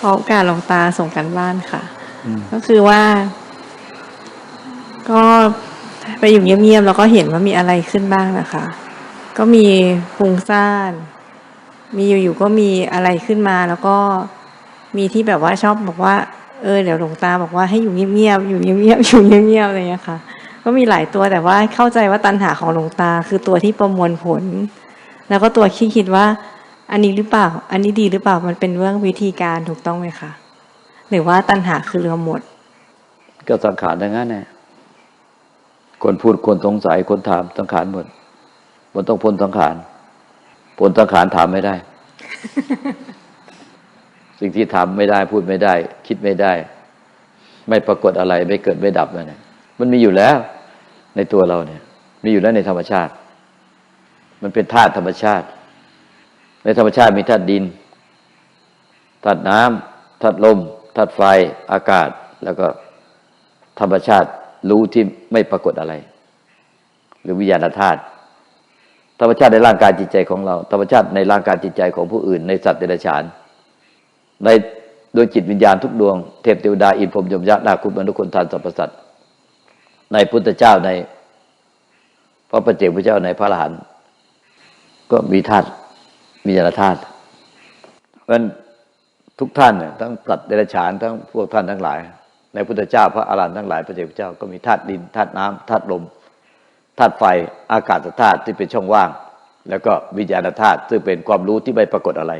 ขอโอกาสหลวงตาส่งกันบ้านค่ะอืมก็คือว่า ก็ไปอยู่เงียบๆแล้วก็เห็นว่ามีอะไรขึ้นบ้างนะคะ ก็มีฟุ้งซ่าน มีอยู่ๆก็มีอะไรขึ้นมา แล้วก็มีที่แบบว่าชอบบอกว่า เออเดี๋ยวหลวงตาบอกว่าให้อยู่เงียบๆอยู่เงียบๆอยู่เงียบๆอะไรอย่างเงี้ยค่ะ ก็มีหลายตัวแต่ว่าเข้าใจว่าตัณหาของหลวงตา คือตัวที่ประมวลผล แล้วก็ตัวที่คิดว่า อันนี้หรือเปล่า อันนี้ดีหรือเปล่า มันเป็นเรื่องวิธีการถูกต้องไหมคะ หรือว่าตัณหาคือเรือหมด ก็สังขารทั้งนั้นแหละคนพูดคนสงสัยคนถามสังขารหมด มันต้องพ้นสังขาร พ้นสังขารถามไม่ได้ สิ่งที่ทำไม่ได้พูดไม่ได้ คิดไม่ได้ ไม่ปรากฏอะไรไม่เกิดไม่ดับนั่นแหละมันมีอยู่แล้ว ในตัวเราเนี่ย มีอยู่แล้วในธรรมชาติ มันเป็นธาตุธรรมชาติ ในธรรมชาติมีธาตุดินธาตุน้ำธาตุลมธาตุไฟอากาศ แล้วก็ธรรมชาติรู้ที่ไม่ปรากฏอะไร หรือวิญญาณธาตุธรรมชาติในร่างกายจิตใจของเรา ธรรมชาติในร่างกายจิตใจของผู้อื่น ในสัตว์เดรัจฉาน ในโดยจิตวิญญาณทุกดวงเทพเทวดาอินพรหมยมยักษ์นาคุมนุคนทานสรรพสัตว์ในพุทธเจ้าในพระประเจกพระเจ้าในพระอรหันต์ก็มีธาตุ วิญญาณธาตุเพราะฉะนั้นทุกท่านเนี่ยทั้งสัตว์เดรัจฉานทั้งพวกท่านทั้งหลาย ในพุทธเจ้าพระอรหันต์ทั้งหลายพระเจ้าพระเจ้าก็มีธาตุดินธาตุน้ำธาตุลมธาตุไฟอากาศธาตุที่เป็นช่องว่าง แล้วก็วิญญาณธาตุซึ่งเป็นความรู้ที่ไม่ปรากฏอะไร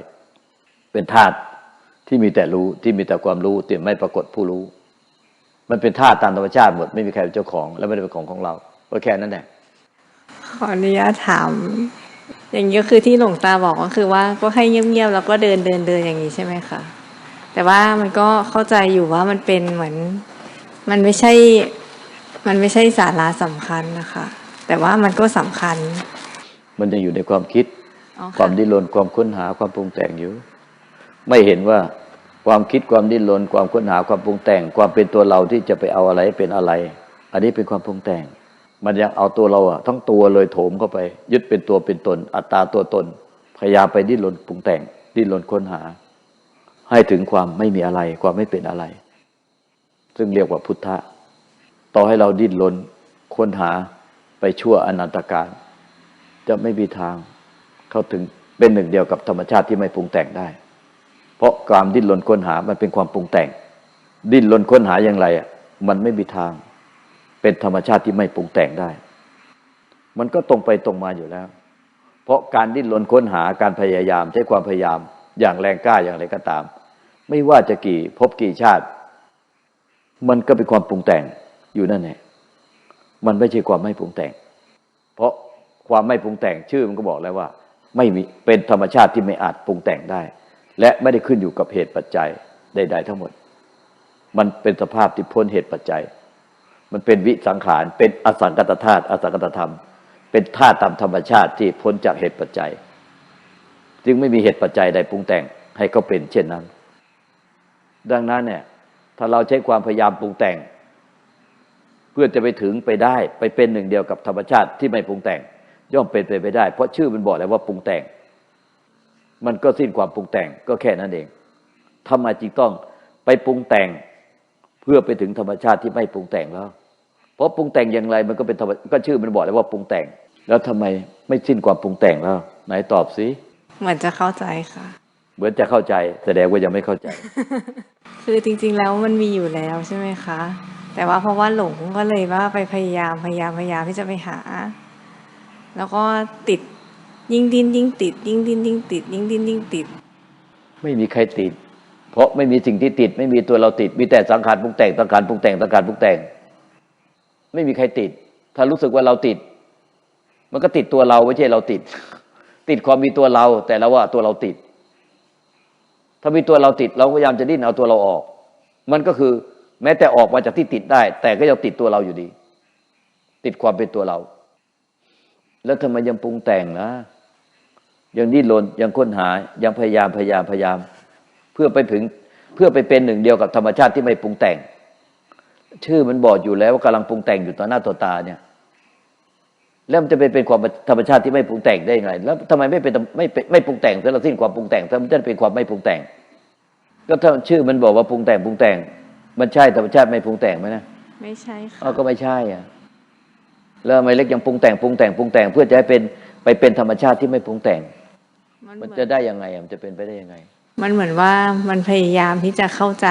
เป็นธาตุที่มีแต่รู้ที่มีแต่ความรู้แต่ไม่ปรากฏผู้รู้ มันเป็นธาตุตามธรรมชาติหมดไม่มีใครเป็นเจ้าของ และไม่ได้เป็นของของเราก็แค่นั้นแหละขออนุญาตถาม อย่างนี้ก็คือที่หลวงตาบอกก็คือว่าก็ให้เงียบๆแล้วก็เดินเดินเดินอย่างนี้ใช่ไหมคะแต่ว่ามันก็เข้าใจอยู่ว่ามันเป็นเหมือน มันไม่ใช่ มันไม่ใช่สาระสำคัญนะคะ แต่ว่ามันก็สำคัญ มันจะอยู่ในความคิดอ๋อความค่ะดิ้นรนความค้นหาความปรุงแต่งอยู่ ไม่เห็นว่าความคิดความดิ้นรนความค้นหาความปรุงแต่ง ความเป็นตัวเราที่จะไปเอาอะไรเป็นอะไร อันนี้เป็นความปรุงแต่ง มันยังเอาตัวเราอะทั้งตัวเลยโถมเข้าไป ยึดเป็นตัวเป็นตน อัตตาตัวตน พยายามไปดิ้นรนปรุงแต่ง ดิ้นรนค้นหา ให้ถึงความไม่มีอะไร ความไม่เป็นอะไร ซึ่งเรียกว่าพุทธะ ต่อให้เราดิ้นรนค้นหาไปชั่วอนันตการ จะไม่มีทางเข้าถึงเป็นหนึ่งเดียวกับธรรมชาติที่ไม่ปรุงแต่งได้ เพราะความดิ้นรนค้นหามันเป็นความปรุงแต่ง ดิ้นรนค้นหาอย่างไรอะมันไม่มีทาง เป็นธรรมชาติที่ไม่ปรุงแต่งได้ มันก็ตรงไปตรงมาอยู่แล้ว เพราะการดิ้นรนค้นหาการพยายามใช้ความพยายามอย่างแรงกล้าอย่างไรก็ตาม ไม่ว่าจะกี่ภพกี่ชาติ มันก็เป็นความปรุงแต่งอยู่นั่นแหละมันไม่ใช่ความไม่ปรุงแต่ง เพราะความไม่ปรุงแต่งชื่อมันก็บอกแล้วว่า ไม่มีเป็นธรรมชาติที่ไม่อาจปรุงแต่งได้ และไม่ได้ขึ้นอยู่กับเหตุปัจจัยใด ๆ ทั้งหมด มันเป็นสภาพที่พ้นเหตุปัจจัย มันเป็นวิสังขาร เป็นอสังกตธาตุอสังกตธรรม เป็นธาตุตามธรรมชาติที่พ้นจากเหตุปัจจัย จึงไม่มีเหตุปัจจัยใดปรุงแต่งให้เขาเป็นเช่นนั้น ดังนั้นเนี่ยถ้าเราใช้ความพยายามปรุงแต่ง เพื่อจะไปถึงไปได้ไปเป็นหนึ่งเดียวกับธรรมชาติที่ไม่ปรุงแต่ง ย่อมเป็นไปไม่ได้ เพราะชื่อมันบอกแล้วว่าปรุงแต่ง มันก็สิ้นความปรุงแต่งก็แค่นั้นเองทำไมจึงต้องไปปรุงแต่ง พื่อไปถึงธรรมชาติที่ไม่ปรุงแต่งแล้ว เพราะปรุงแต่งอย่างไรมันก็เป็นธรรมก็ชื่อมันบอกแล้วว่าปรุงแต่ง แล้วทำไมไม่สิ้นความปรุงแต่งแล้ว ไหนตอบสิเหมือนจะเข้าใจค่ะ เหมือนจะเข้าใจ แสดงว่ายังไม่เข้าใจ คือจริง ๆ แล้วมันมีอยู่แล้วใช่ไหมคะ แต่ว่าเพราะว่าหลงก็เลยว่าไปพยายามพยายามพยายามที่จะไปหา แล้วก็ติดยิ่งดิ้นยิ่งติด ยิ่งดิ้นยิ่งติด ยิ่งดิ้นยิ่งติด ไม่มีใครติด เพราะไม่มีสิ่งที่ติด ไม่มีตัวเราติด มีแต่สังขารปรุงแต่งสังขารปรุงแต่งสังขารปรุงแต่ง ไม่มีใครติด ถ้ารู้สึกว่าเราติด มันก็ติดตัวเราไม่ใช่เราติด ติดความมีตัวเรา แต่เราว่าตัวเราติด ถ้ามีตัวเราติด เราพยายามจะดิ้นเอาตัวเราออก มันก็คือแม้แต่ออกมาจากที่ติดได้ แต่ก็ยังติดตัวเราอยู่ดี ติดความเป็นตัวเรา แล้วทำไมยังปรุงแต่งนะยังดิ้นรนยังค้นหายังพยายามพยายามพยายาม พื่อไปถึงเพื่อไปเป็นหนึ่งเดียวกับธรรมชาติที่ไม่ปรุงแต่ง ชื่อมันบอกอยู่แล้วว่ากำลังปรุงแต่งอยู่ต่อหน้าต่อตาเนี่ย แล้วมันจะไปเป็นความธรรมชาติที่ไม่ปรุงแต่งได้ยังไง แล้วทำไมไม่เป็นไม่เป็นไม่ปรุงแต่งซะแล้วสิ้นความปรุงแต่งซะมันจะเป็นความไม่ปรุงแต่ง ก็ถ้าชื่อมันบอกว่าปรุงแต่งปรุงแต่ง มันใช่ธรรมชาติไม่ปรุงแต่งไหมนะไม่ใช่ค่ะอ้าวก็ไม่ใช่อะแล้วทำไมเล็กยังปรุงแต่งปรุงแต่งปรุงแต่งเพื่อจะให้เป็นไปเป็นธรรมชาติที่ไม่ปรุงแต่ง มันมันเหมือนจะได้ยังไงอะมันจะเป็นไปได้ยังไง มันเหมือนว่ามันพยายามที่จะเข้าใจ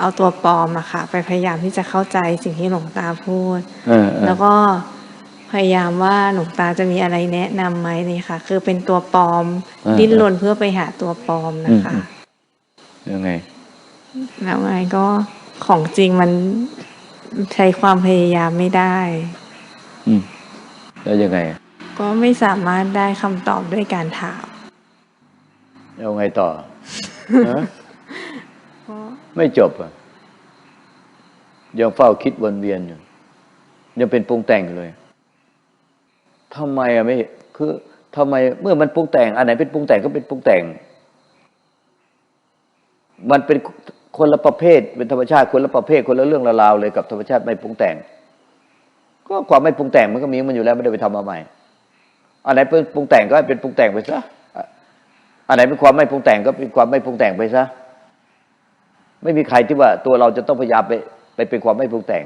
เอาตัวปลอมอะค่ะ ไปพยายามที่จะเข้าใจสิ่งที่หลวงตาพูด เออเออแล้วก็พยายามว่าหลวงตาจะมีอะไรแนะนำไหมนี่ค่ะ คือเป็นตัวปลอม ดิ้นรนเพื่อไปหาตัวปลอมนะคะ ยังไง แล้วไงก็ของจริงมันใช้ความพยายามไม่ได้ อืม แล้วยังไงอะก็ไม่สามารถได้คำตอบด้วยการถามแล้วไงต่อฮะเพราะ ไม่จบอะยังเฝ้าคิดวนเวียนอยู่ยังเป็นปรุงแต่งอยู่เลยทำไมอะไม่ คือทำไมเมื่อมันปรุงแต่งอันไหนเป็นปรุงแต่งก็เป็นปรุงแต่ง มันเป็นคนละประเภท เป็นธรรมชาติคนละประเภท คนละเรื่องละราวเลยกับธรรมชาติไม่ปรุงแต่ง ก็ความไม่ปรุงแต่งมันก็มีมันอยู่แล้วไม่ได้ไปทำมาใหม่อันไหนเป็นปรุงแต่งก็ให้เป็นปรุงแต่งไปซะ อะอันไหนเป็นความไม่ปรุงแต่งก็เป็นความไม่ปรุงแต่งไปซะไม่มีใครที่ว่าตัวเราจะต้องพยายามไปไปเป็นความไม่ปรุงแต่ง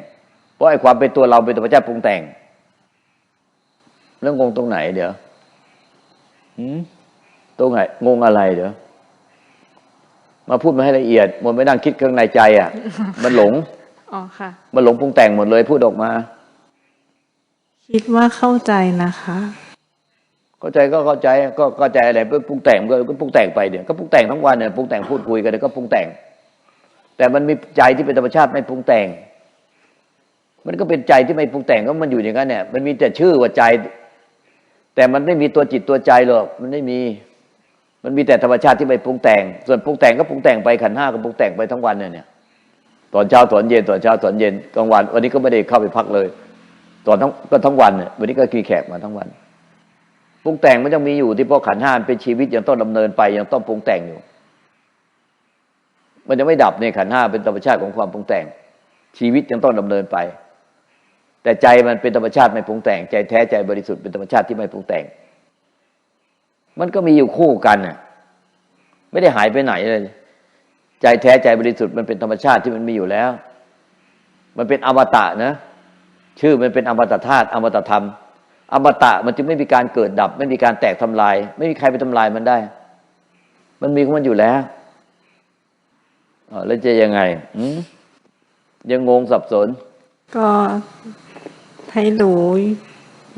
เพราะไอ้ความเป็นตัวเราเป็นธรรมชาติปรุงแต่ง แล้วงงตรงไหนเดี๋ยวหืมตรงไหนงงอะไรเดี๋ยวมาพูดมาให้ละเอียดมันไม่นั่งคิดข้างในใจอะ มันหลงอ๋อค่ะ มันหลงปรุงแต่งหมดเลยพูดออกมา คิดว่าเข้าใจนะคะ เข้าใจก็เข้าใจก็เข้าใจอะไรเพื่อปรุงแต่งก็ก็ปรุงแต่งไปเดี๋ยวก็ปรุงแต่งทั้งวันเนี่ยปรุงแต่งพูดคุยกันเดี๋ยวก็ปรุงแต่ง แต่มันมีใจที่เป็นธรรมชาติไม่ปรุงแต่ง มันก็เป็นใจที่ไม่ปรุงแต่งก็มันอยู่อย่างนั้นเนี่ยมันมีแต่ชื่อว่าใจ แต่มันไม่มีตัวจิตตัวใจหรอกมันไม่มีมันมีแต่ธรรมชาติที่ไม่ปรุงแต่ง ส่วนปรุงแต่งก็ปรุงแต่งไปขันห้าก็ปรุงแต่งไปทั้งวันเนี่ยเนี่ย ตอนเช้าตอนเย็นตอนเช้าตอนเย็นกลางวัน วันนี้ก็ไม่ได้เข้าไปพักเลย ตอนทั้งก็ทั้งวันเนี่ยวันนี้ก็มีแขกมาทั้งวัน ปรุงแต่งมันยังมีอยู่ที่เพราะขันห้ามันเป็นชีวิตยังต้องดำเนินไปยังต้องปรุงแต่งอยู่ มันยังไม่ดับในขันห้าเป็นธรรมชาติของความปรุงแต่ง ชีวิตยังต้องดำเนินไป แต่ใจมันเป็นธรรมชาติไม่ปรุงแต่ง ใจแท้ใจบริสุทธิ์เป็นธรรมชาติที่ไม่ปรุงแต่ง มันก็มีอยู่คู่กันน่ะ ไม่ได้หายไปไหนเลย ใจแท้ใจบริสุทธิ์มันเป็นธรรมชาติที่มันมีอยู่แล้ว มันเป็นอมตะนะ ชื่อมันเป็นอมตะธาตุอมตะธรรม อมตะมันจึงไม่มีการเกิดดับ ไม่มีการแตกทำลาย ไม่มีใครไปทำลายมันได้ มันมีของมันอยู่แล้วอ๋อแล้วจะยังไงอืมยังงงสับสน ก็ให้รู้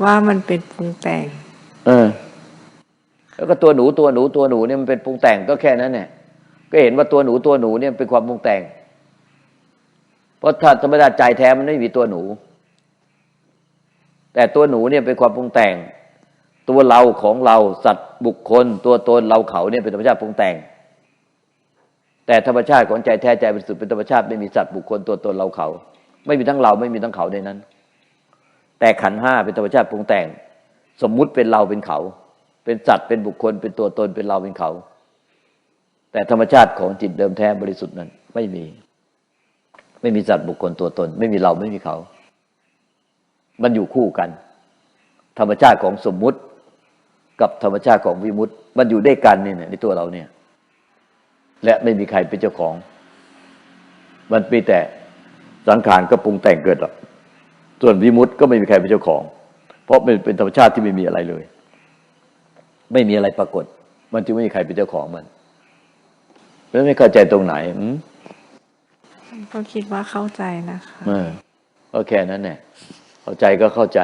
ว่ามันเป็นปรุงแต่ง เออ แล้วก็ตัวหนูตัวหนูตัวหนูเนี่ยมันเป็นปรุงแต่งก็แค่นั้นเนี่ยก็เห็นว่าตัวหนูตัวหนูเนี่ยเป็นความปรุงแต่ง เพราะถ้าธรรมดาใจแท้มันไม่มีตัวหนู แต่ตัวหนูเนี่ยเป็นความปรุงแต่ง ตัวเราของเราสัตว์บุคคล ตัวตนเราเขาเนี่ยเป็นธรรมชาติปรุงแต่ง แต่ธรรมชาติของใจแท้ใจบริสุทธิ์เป็นธรรมชาติไม่มีสัตว์บุคคลตัวตนเราเขา ไม่มีทั้งเราไม่มีทั้งเขาในนั้น แต่ขันห้าเป็นธรรมชาติปรุงแต่ง สมมุติเป็นเราเป็นเขา เป็นสัตว์เป็นบุคคล เป็นตัวตนเป็นเราเป็นเขา แต่ธรรมชาติของจิตเดิมแท้บริสุทธิ์นั้น ไม่มี ไม่มีสัตว์บุคคลตัวตน ไม่มีเราไม่มีเขา มันอยู่คู่กัน ธรรมชาติของสมมุติ กับธรรมชาติของวิมุตติมันอยู่ด้วยกันเนี่ยในตัวเราเนี่ย และไม่มีใครเป็นเจ้าของ มันมีแต่สังขารก็ปรุงแต่งเกิดหรอกส่วนวิมุตติก็ไม่มีใครเป็นเจ้าของ เพราะมันเป็นธรรมชาติที่ไม่มีอะไรเลย ไม่มีอะไรปรากฏ มันจึงไม่มีใครเป็นเจ้าของมันแล้วไม่เข้าใจตรงไหนอืมก็คิดว่าเข้าใจนะคะเออก็แค่นั้นแหละ เข้าใจก็เข้าใจ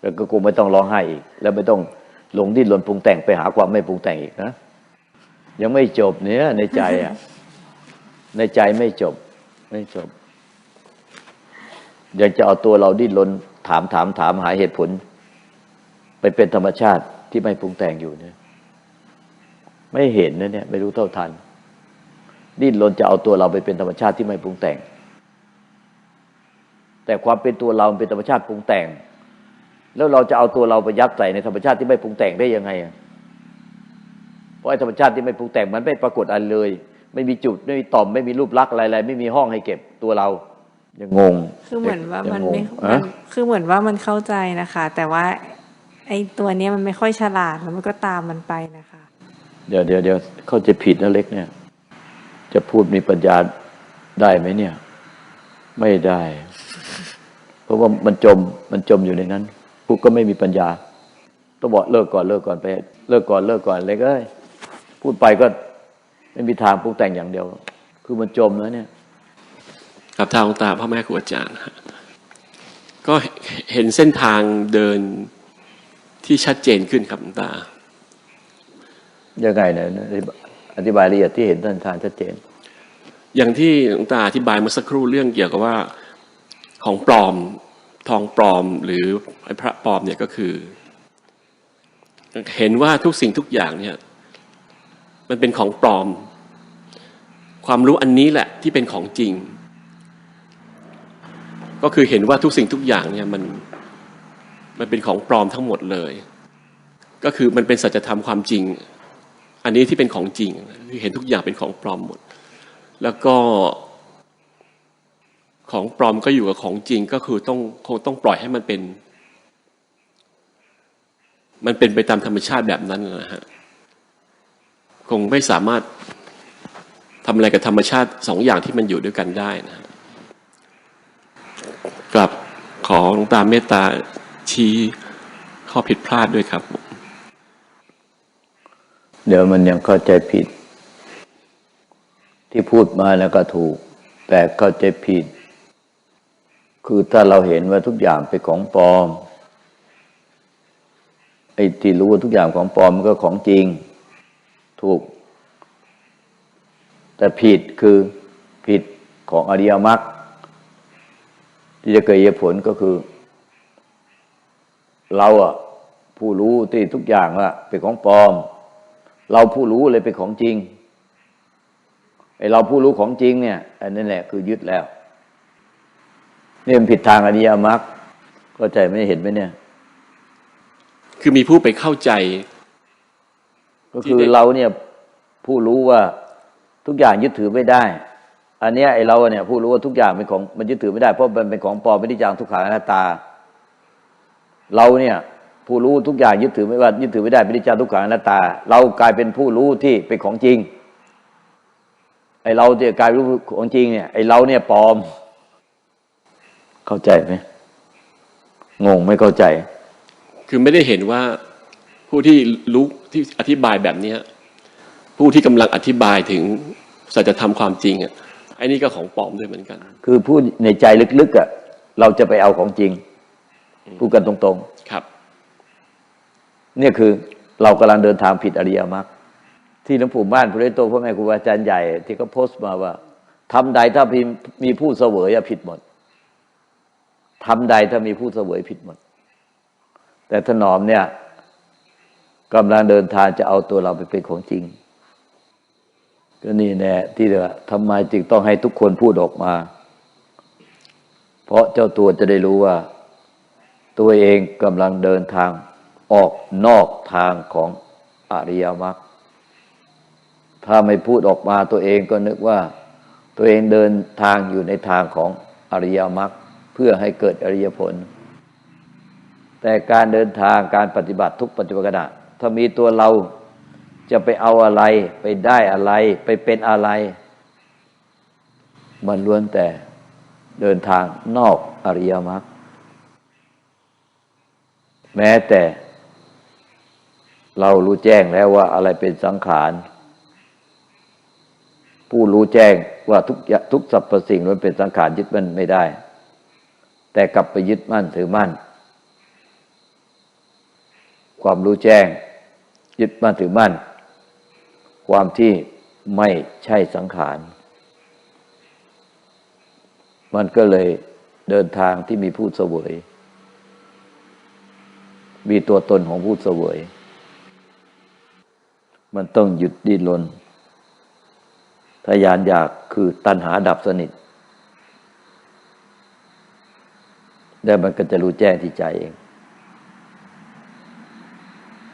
แล้วก็กูไม่ต้องร้องไห้อีก แล้วไม่ต้องหลงดิ้นรนปรุงแต่งไปหาความไม่ปรุงแต่งอีกนะยังไม่จบเนี่ยในใจอะ ในใจไม่จบ ไม่จบ ยังจะเอาตัวเราดิ้นรนถามถามถามหาเหตุผล ไปเป็นธรรมชาติที่ไม่ปรุงแต่งอยู่เนี่ย ไม่เห็นนะเนี่ย ไม่รู้เท่าทัน ดิ้นรนจะเอาตัวเราไปเป็นธรรมชาติที่ไม่ปรุงแต่ง แต่ความเป็นตัวเราเป็นธรรมชาติปรุงแต่ง แล้วเราจะเอาตัวเราไปยัดใส่ในธรรมชาติที่ไม่ปรุงแต่งได้ยังไงอะเพราะไอ้ธรรมชาติที่ไม่ปรุงแต่งมันไม่ปรากฏอะไรเลย ไม่มีจุดไม่มีต่อมไม่มีรูปลักษณ์อะไรๆไม่มีห้องให้เก็บตัวเรายังงง คือเหมือนว่ามันยังงงไม่ฮะมันคือเหมือนว่ามันเข้าใจนะคะ แต่ว่าไอ้ตัวเนี้ยมันไม่ค่อยฉลาดแล้วมันก็ตามมันไปนะคะ เดี๋ยวเดี๋ยวเดี๋ยวเข้าใจผิดนะเล็กเนี่ย จะพูดมีปัญญาได้ไหมเนี่ย ไม่ได้ เพราะว่ามันจมมันจมอยู่ในนั้นพูดก็ไม่มีปัญญา ต้องบอกเลิกก่อนเลิกก่อนไป เลิกก่อนเลิกก่อนเลยก็พูดไปก็ไม่มีทางปรุงแต่งอย่างเดียว คือมันจมแล้วเนี่ยกับทางหลวงตาพ่อแม่ครูอาจารย์ฮะก็เห็นเส้นทางเดินที่ชัดเจนขึ้นครับหลวงตายังไงเนี่ยอธิบายละเอียดที่เห็นท่านทางชัดเจน อย่างที่หลวงตาอธิบายเมื่อสักครู่เรื่องเกี่ยวกับว่า ของปลอมทองปลอมหรือไอ้พระปลอมเนี่ยก็คือ เห็นว่าทุกสิ่งทุกอย่างเนี่ยมันเป็นของปลอม ความรู้อันนี้แหละที่เป็นของจริง ก็คือเห็นว่าทุกสิ่งทุกอย่างเนี่ยมันมันเป็นของปลอมทั้งหมดเลย ก็คือมันเป็นสัจธรรมความจริง อันนี้ที่เป็นของจริงคือเห็นทุกอย่างเป็นของปลอมหมด แล้วก็ ของปลอมก็อยู่กับของจริงก็คือต้องคงต้องปล่อยให้มันเป็น มันเป็นไปตามธรรมชาติแบบนั้นนะฮะคงไม่สามารถทำอะไรกับธรรมชาติสองอย่างที่มันอยู่ด้วยกันได้นะกลับขอหลวงตาเมตตาชี้ข้อผิดพลาดด้วยครับ เดี๋ยวมันยังเข้าใจผิด ที่พูดมาแล้วก็ถูก แต่เข้าใจผิด คือถ้าเราเห็นว่าทุกอย่างเป็นของปลอมไอ้ที่รู้ว่าทุกอย่างของปลอมมันก็ของจริง ถูก แต่ผิดคือผิดของอริยมรรคที่จะเกิดเหตุผลก็คือ เราอะผู้รู้ที่ทุกอย่างอะเป็นของปลอม เราผู้รู้เลยเป็นของจริงไอเราผู้รู้ของจริงเนี่ยอันนั้นแหละคือยึดแล้ว นี่มันผิดทางอริยมรรคเข้าใจไหม่เห็นไหมเนี่ย คือมีผู้ไปเข้าใจ ก็คือเราเนี่ยผู้รู้ว่าทุกอย่างยึดถือไม่ได้ อันเนี้ยไอเราเนี่ย ผู้รู้ว่าทุกอย่างเป็นของมันยึดถือไม่ได้เพราะมันเป็นของปลอมไม่ได้จางทุกขังอนัตตา เราเนี่ย ผู้รู้ทุกอย่างยึดถือไม่ว่ายึดถือไม่ได้ไม่ได้จางทุกขังอนัตตา เรากลายเป็นผู้รู้ที่เป็นของจริงไอเราเนี่ยกลายเป็นรู้ของจริงเนี่ยไอเราเนี่ยปลอม เข้าใจไหมงงไม่เข้าใจ คือไม่ได้เห็นว่าผู้ที่รู้ที่อธิบายแบบเนี้ยผู้ที่กำลังอธิบายถึงสัจธรรมความจริงอะไอ้นี่ก็ของปลอมด้วยเหมือนกัน คือพูดในใจลึกๆอะเราจะไปเอาของจริง พูดกันตรงครับๆเนี่ยคือเรากำลังเดินทางผิดอริยมรรคที่หลวงปู่บ้านพระโตพ่อแม่ครูอาจารย์ใหญ่ ที่เขาโพสต์มาว่าทำใดถ้ามีมีผู้เสวยอะผิดหมด ทำใดถ้ามีผู้เสวยผิดหมด แต่ถนอมเนี่ยกำลังเดินทางจะเอาตัวเราไปเป็นของจริง ก็นี่แน่ที่เดียวทำไมจึงต้องให้ทุกคนพูดออกมา เพราะเจ้าตัวจะได้รู้ว่า ตัวเองกำลังเดินทางออกนอกทางของอริยมรรคถ้าไม่พูดออกมาตัวเองก็นึกว่า ตัวเองเดินทางอยู่ในทางของอริยมรรค เพื่อให้เกิดอริยผล แต่การเดินทางการปฏิบัติทุกปัจจุบันขณะถ้ามีตัวเราจะไปเอาอะไรไปได้อะไร ไปเป็นอะไร มันล้วนแต่เดินทางนอกอริยมรรคแม้แต่ เรารู้แจ้งแล้วว่าอะไรเป็นสังขาร ผู้รู้แจ้งว่าทุกทุกสรรพสิ่งล้วนเป็นสังขารยึดมันไม่ได้ แต่กลับไปยึดมั่นถือมั่น ความรู้แจ้ง ยึดมั่นถือมั่น ความที่ไม่ใช่สังขาร มันก็เลยเดินทางที่มีผู้เสวย มีตัวตนของผู้เสวย มันต้องหยุดดิ้นรนทยานอยากคือตัณหาดับสนิท แล้วมันก็จะรู้แจ้งที่ใจเอง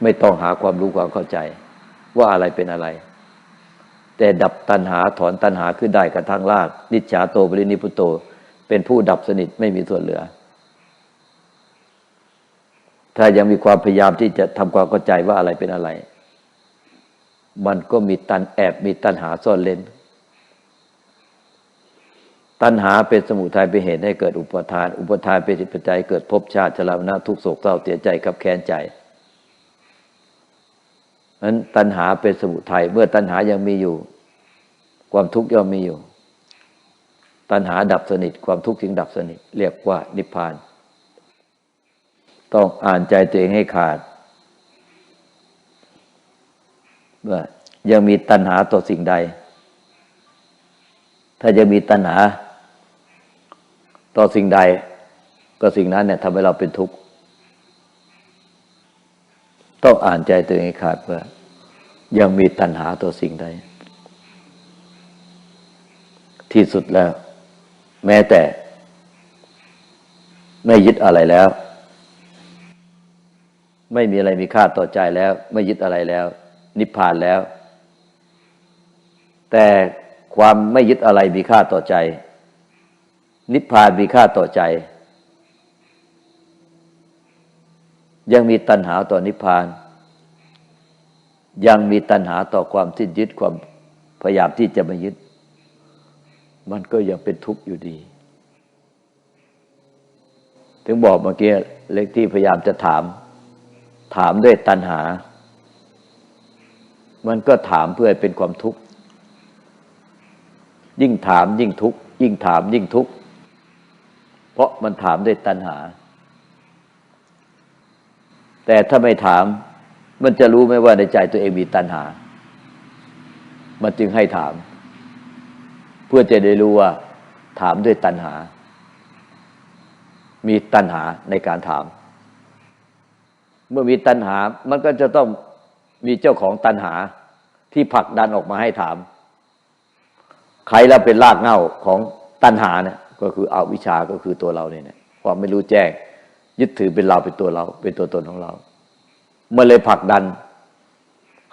ไม่ต้องหาความรู้ความเข้าใจ ว่าอะไรเป็นอะไร แต่ดับตัณหาถอนตัณหาขึ้นได้กระทั่งลาก นิจฉาโตบริณิพุโต เป็นผู้ดับสนิทไม่มีส่วนเหลือ ถ้ายังมีความพยายามที่จะทำความเข้าใจว่าอะไรเป็นอะไร มันก็มีตันแอบมีตันหาซ่อนเล่น ตัณหาเป็นสมุทัยเป็นเหตุให้เกิดอุปทาน อุปทานเป็นเหตุปัจจัยเกิดภพชาติชรามนาทุกโศกเศร้าเสียใจกับแค้นใจนั้นตัณหาเป็นสมุทัยเมื่อตัณหายังมีอยู่ ความทุกข์ย่อมมีอยู่ ตัณหาดับสนิท ความทุกข์จึงดับสนิท เรียกว่านิพพาน ต้องอ่านใจตัวเองให้ขาดว่ายังมีตัณหาต่อสิ่งใด ถ้าจะมีตัณหา ต่อสิ่งใด ก็สิ่งนั้นเนี่ยทำให้เราเป็นทุกข์ต้องอ่านใจตัวเองขาดว่า ยังมีตัณหาต่อสิ่งใด ที่สุดแล้ว แม้แต่ ไม่ยึดอะไรแล้ว ไม่มีอะไรมีค่าต่อใจแล้ว ไม่ยึดอะไรแล้ว นิพพานแล้ว แต่ความไม่ยึดอะไรมีค่าต่อใจ นิพพานมีค่าต่อใจ ยังมีตัณหาต่อนิพพาน ยังมีตัณหาต่อความที่ยึดความพยายามที่จะไม่ยึด มันก็ยังเป็นทุกข์อยู่ดี ถึงบอกเมื่อกี้เล็กที่พยายามจะถาม ถามด้วยตัณหา มันก็ถามเพื่อให้เป็นความทุกข์ยิ่งถามยิ่งทุกข์ยิ่งถามยิ่งทุกข์ เพราะมันถามด้วยตัณหา แต่ถ้าไม่ถาม มันจะรู้ไหมว่าในใจตัวเองมีตัณหา มันจึงให้ถาม เพื่อจะได้รู้ว่า ถามด้วยตัณหา มีตัณหาในการถาม เมื่อมีตัณหา มันก็จะต้องมีเจ้าของตัณหาที่ผลักดันออกมาให้ถาม ใครแล้วเป็นรากเหง้าของตัณหาเนี่ย ก็คืออวิชาก็คือตัวเราเนี่ยความไม่รู้แจ้ง ยึดถือเป็นเราเป็นตัวเรา เป็นตัวตนของเราเมื่อเลยผลักดัน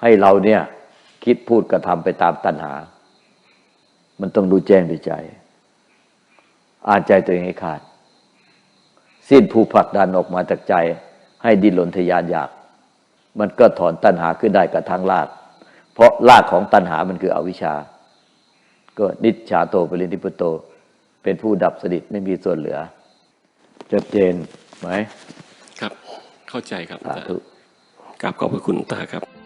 ให้เราเนี่ย คิดพูดกระทำไปตามตัณหา มันต้องรู้แจ้งด้วยใจ อ่านใจตัวเองให้ขาด สิ้นผู้ผลักดันออกมาจากใจ ให้ดิ้นรนทะยานอยาก มันก็ถอนตัณหาขึ้นได้กับทางลากเพราะลากของตัณหามันคืออวิชชา ก็นิจฉาโตปรินิพุโต เป็นผู้ดับสนิทไม่มีส่วนเหลือชัดเจนไหมครับ เข้าใจครับสาธุกราบขอบพระคุณหลวงตาครับ